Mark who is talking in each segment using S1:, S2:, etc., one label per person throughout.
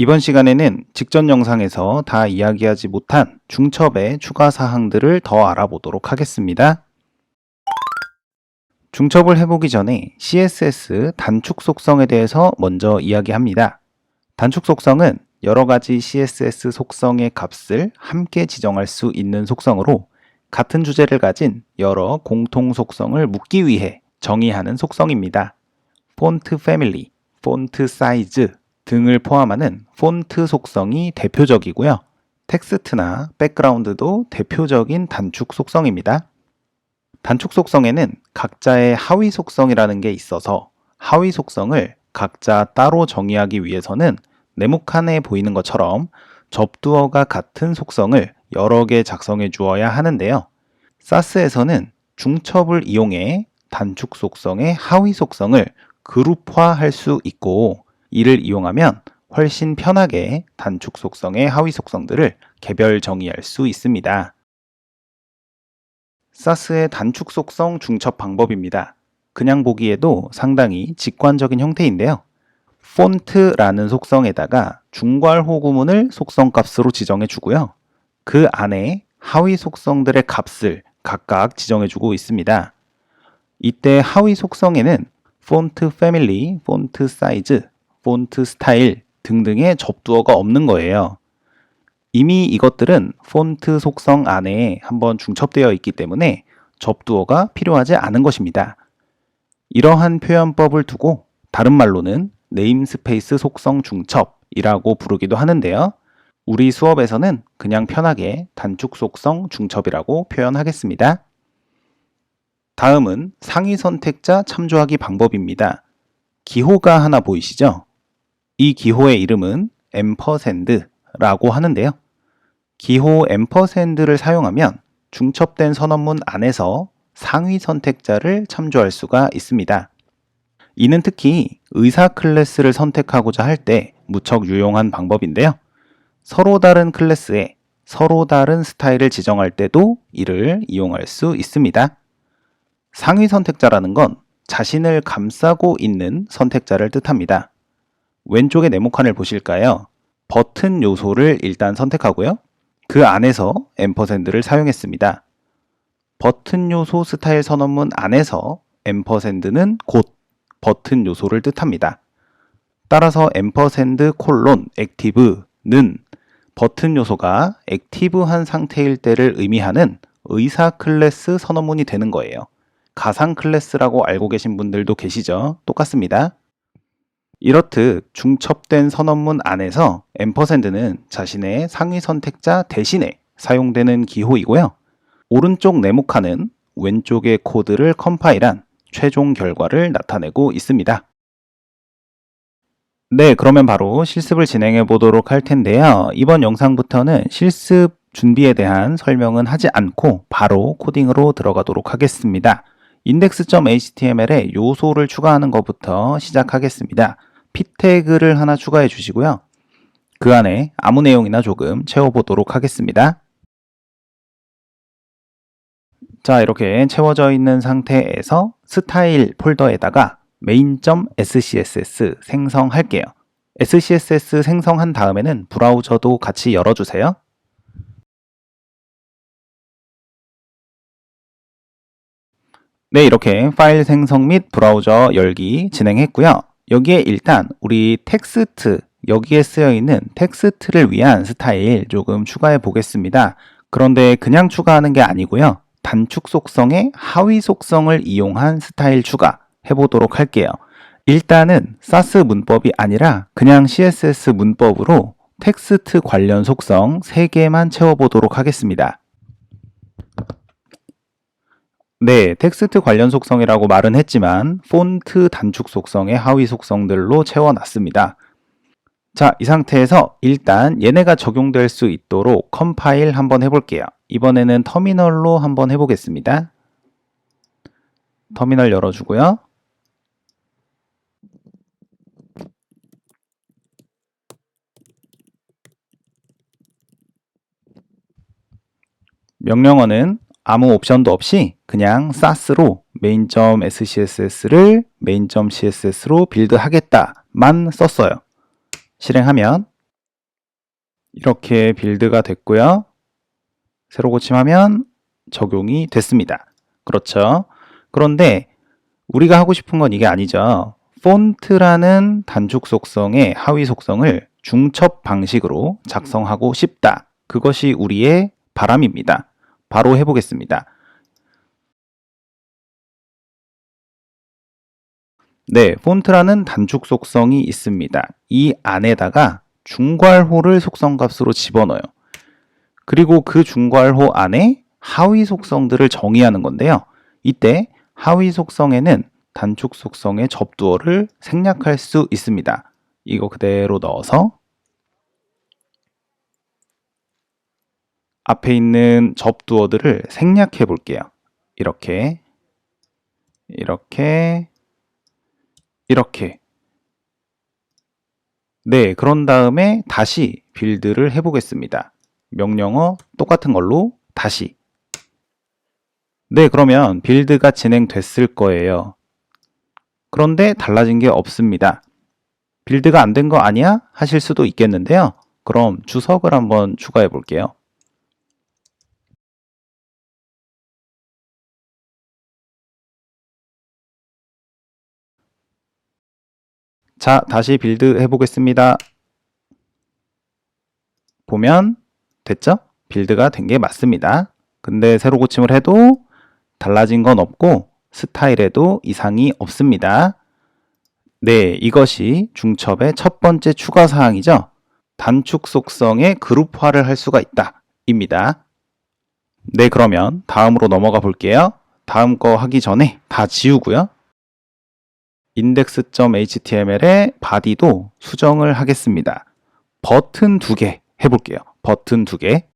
S1: 이번 시간에는 직전 영상에서 다 이야기하지 못한 중첩의 추가 사항들을 더 알아보도록 하겠습니다. 중첩을 해보기 전에 CSS 단축 속성에 대해서 먼저 이야기합니다. 단축 속성은 여러 가지 CSS 속성의 값을 함께 지정할 수 있는 속성으로 같은 주제를 가진 여러 공통 속성을 묶기 위해 정의하는 속성입니다. 폰트 패밀리, 폰트 사이즈 등을 포함하는 폰트 속성이 대표적이고요. 텍스트나 백그라운드도 대표적인 단축 속성입니다. 단축 속성에는 각자의 하위 속성이라는 게 있어서 하위 속성을 각자 따로 정의하기 위해서는 네모칸에 보이는 것처럼 접두어가 같은 속성을 여러 개 작성해 주어야 하는데요. 사스에서는 중첩을 이용해 단축 속성의 하위 속성을 그룹화할 수 있고 이를 이용하면 훨씬 편하게 단축 속성의 하위 속성들을 개별 정의할 수 있습니다. 사스의 단축 속성 중첩 방법입니다. 그냥 보기에도 상당히 직관적인 형태인데요. 폰트라는 속성에다가 중괄호 구문을 속성 값으로 지정해 주고요. 그 안에 하위 속성들의 값을 각각 지정해 주고 있습니다. 이때 하위 속성에는 폰트 패밀리, 폰트 사이즈, 폰트 스타일 등등의 접두어가 없는 거예요. 이미 이것들은 폰트 속성 안에 한번 중첩되어 있기 때문에 접두어가 필요하지 않은 것입니다. 이러한 표현법을 두고 다른 말로는 네임스페이스 속성 중첩이라고 부르기도 하는데요. 우리 수업에서는 그냥 편하게 단축 속성 중첩이라고 표현하겠습니다. 다음은 상위 선택자 참조하기 방법입니다. 기호가 하나 보이시죠? 이 기호의 이름은 앰퍼샌드라고 하는데요. 기호 앰퍼샌드를 사용하면 중첩된 선언문 안에서 상위 선택자를 참조할 수가 있습니다. 이는 특히 의사 클래스를 선택하고자 할 때 무척 유용한 방법인데요. 서로 다른 클래스에 서로 다른 스타일을 지정할 때도 이를 이용할 수 있습니다. 상위 선택자라는 건 자신을 감싸고 있는 선택자를 뜻합니다. 왼쪽의 네모칸을 보실까요? 버튼 요소를 일단 선택하고요. 그 안에서 앰퍼샌드를 사용했습니다. 버튼 요소 스타일 선언문 안에서 앰퍼샌드는 곧 버튼 요소를 뜻합니다. 따라서 앰퍼샌드 콜론 액티브는 버튼 요소가 액티브한 상태일 때를 의미하는 의사 클래스 선언문이 되는 거예요. 가상 클래스라고 알고 계신 분들도 계시죠? 똑같습니다. 이렇듯 중첩된 선언문 안에서 앰퍼샌드는 자신의 상위 선택자 대신에 사용되는 기호이고요. 오른쪽 네모칸은 왼쪽의 코드를 컴파일한 최종 결과를 나타내고 있습니다. 네, 그러면 바로 실습을 진행해 보도록 할 텐데요. 이번 영상부터는 실습 준비에 대한 설명은 하지 않고 바로 코딩으로 들어가도록 하겠습니다. index.html에 요소를 추가하는 것부터 시작하겠습니다. P 태그를 하나 추가해 주시고요. 그 안에 아무 내용이나 조금 채워보도록 하겠습니다. 자, 이렇게 채워져 있는 상태에서 스타일 폴더에다가 main.scss 생성할게요. SCSS 생성한 다음에는 브라우저도 같이 열어주세요. 네, 이렇게 파일 생성 및 브라우저 열기 진행했고요. 여기에 일단 우리 텍스트, 여기에 쓰여 있는 텍스트를 위한 스타일 조금 추가해 보겠습니다. 그런데 그냥 추가하는 게 아니고요. 단축 속성의 하위 속성을 이용한 스타일 추가 해보도록 할게요. 일단은 사스 문법이 아니라 그냥 CSS 문법으로 텍스트 관련 속성 3개만 채워보도록 하겠습니다. 네, 텍스트 관련 속성이라고 말은 했지만 폰트 단축 속성의 하위 속성들로 채워놨습니다. 자, 이 상태에서 일단 얘네가 적용될 수 있도록 컴파일 한번 해볼게요. 이번에는 터미널로 한번 해보겠습니다. 터미널 열어주고요. 명령어는 아무 옵션도 없이 그냥 사스로 main.scs를 main.css로 빌드하겠다만 썼어요. 실행하면 이렇게 빌드가 됐고요. 새로 고침하면 적용이 됐습니다. 그렇죠. 그런데 우리가 하고 싶은 건 이게 아니죠. 폰트라는 단축 속성의 하위 속성을 중첩 방식으로 작성하고 싶다. 그것이 우리의 바람입니다. 바로 해보겠습니다. 네, 폰트라는 단축 속성이 있습니다. 이 안에다가 중괄호를 속성값으로 집어넣어요. 그리고 그 중괄호 안에 하위 속성들을 정의하는 건데요. 이때 하위 속성에는 단축 속성의 접두어를 생략할 수 있습니다. 이거 그대로 넣어서 앞에 있는 접두어들을 생략해 볼게요. 이렇게 이렇게 이렇게 네, 그런 다음에 다시 빌드를 해보겠습니다. 명령어 똑같은 걸로 다시 네, 그러면 빌드가 진행됐을 거예요. 그런데 달라진 게 없습니다. 빌드가 안 된 거 아니야? 하실 수도 있겠는데요. 그럼 주석을 한번 추가해 볼게요. 자, 다시 빌드 해보겠습니다. 보면 됐죠? 빌드가 된 게 맞습니다. 근데 새로 고침을 해도 달라진 건 없고 스타일에도 이상이 없습니다. 네, 이것이 중첩의 첫 번째 추가 사항이죠. 단축 속성의 그룹화를 할 수가 있다. 입니다. 네, 그러면 다음으로 넘어가 볼게요. 다음 거 하기 전에 다 지우고요. index.html의 바디도 수정을 하겠습니다. 버튼 두 개 해볼게요. 버튼 두 개.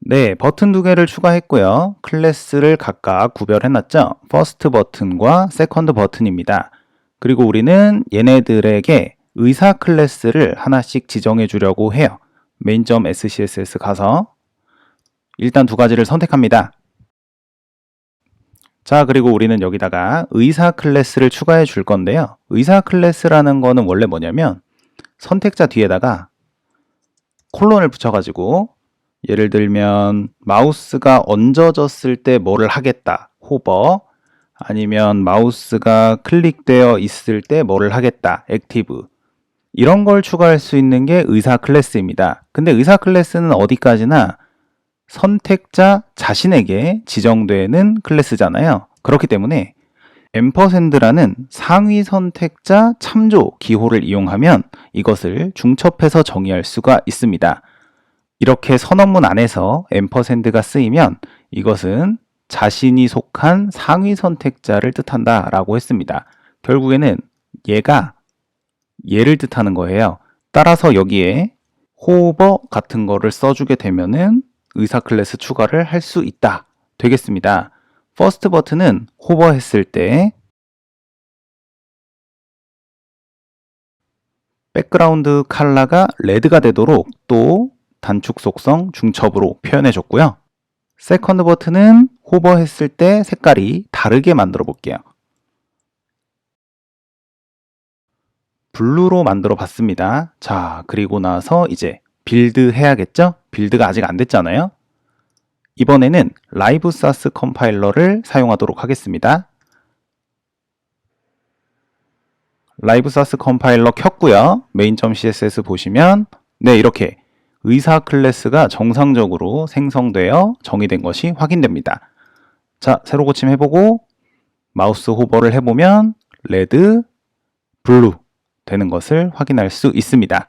S1: 네, 버튼 두 개를 추가했고요. 클래스를 각각 구별해놨죠. 퍼스트 버튼과 세컨드 버튼입니다. 그리고 우리는 얘네들에게 의사 클래스를 하나씩 지정해 주려고 해요. main.scss 가서 일단 두 가지를 선택합니다. 자, 그리고 우리는 여기다가 의사 클래스를 추가해 줄 건데요. 의사 클래스라는 거는 원래 뭐냐면 선택자 뒤에다가 콜론을 붙여가지고 예를 들면 마우스가 얹어졌을 때 뭐를 하겠다. 호버 아니면 마우스가 클릭되어 있을 때 뭐를 하겠다. 액티브 이런 걸 추가할 수 있는 게 의사 클래스입니다. 근데 의사 클래스는 어디까지나 선택자 자신에게 지정되는 클래스잖아요. 그렇기 때문에 앰퍼샌드라는 상위 선택자 참조 기호를 이용하면 이것을 중첩해서 정의할 수가 있습니다. 이렇게 선언문 안에서 앰퍼샌드가 쓰이면 이것은 자신이 속한 상위 선택자를 뜻한다 라고 했습니다. 결국에는 얘가 얘를 뜻하는 거예요. 따라서 여기에 호버 같은 거를 써주게 되면은 의사 클래스 추가를 할 수 있다. 되겠습니다. 퍼스트 버튼은 호버 했을 때 백그라운드 컬러가 레드가 되도록 또 단축 속성 중첩으로 표현해 줬고요. 세컨드 버튼은 호버 했을 때 색깔이 다르게 만들어 볼게요. 블루로 만들어 봤습니다. 자, 그리고 나서 이제 빌드 해야겠죠? 빌드가 아직 안 됐잖아요. 이번에는 라이브 사스 컴파일러를 사용하도록 하겠습니다. 라이브 사스 컴파일러 켰고요. main.css 보시면 네, 이렇게 의사 클래스가 정상적으로 생성되어 정의된 것이 확인됩니다. 자, 새로 고침 해보고 마우스 호버를 해보면 레드, 블루 되는 것을 확인할 수 있습니다.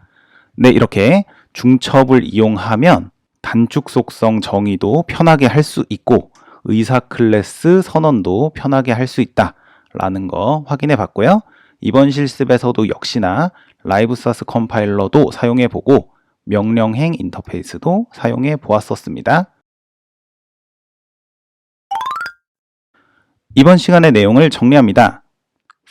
S1: 네, 이렇게 중첩을 이용하면 단축 속성 정의도 편하게 할 수 있고 의사 클래스 선언도 편하게 할 수 있다 라는 거 확인해 봤고요. 이번 실습에서도 역시나 라이브 사스 컴파일러도 사용해 보고 명령행 인터페이스도 사용해 보았었습니다. 이번 시간의 내용을 정리합니다.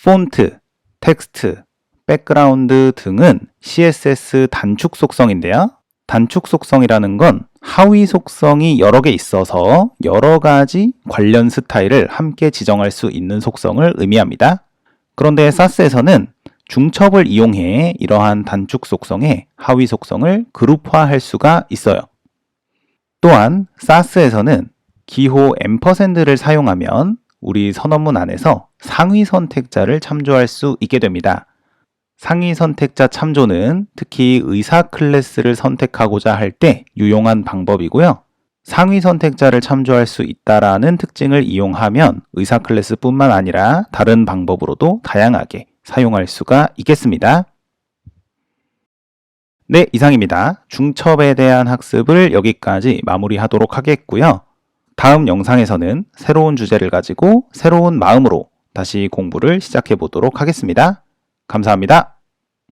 S1: 폰트, 텍스트, 백그라운드 등은 CSS 단축 속성인데요. 단축 속성이라는 건 하위 속성이 여러 개 있어서 여러 가지 관련 스타일을 함께 지정할 수 있는 속성을 의미합니다. 그런데 사스에서는 중첩을 이용해 이러한 단축 속성의 하위 속성을 그룹화할 수가 있어요. 또한 사스에서는 기호 앰퍼샌드를 사용하면 우리 선언문 안에서 상위 선택자를 참조할 수 있게 됩니다. 상위 선택자 참조는 특히 의사 클래스를 선택하고자 할 때 유용한 방법이고요. 상위 선택자를 참조할 수 있다라는 특징을 이용하면 의사 클래스뿐만 아니라 다른 방법으로도 다양하게 사용할 수가 있겠습니다. 네, 이상입니다. 중첩에 대한 학습을 여기까지 마무리하도록 하겠고요. 다음 영상에서는 새로운 주제를 가지고 새로운 마음으로 다시 공부를 시작해 보도록 하겠습니다. 감사합니다.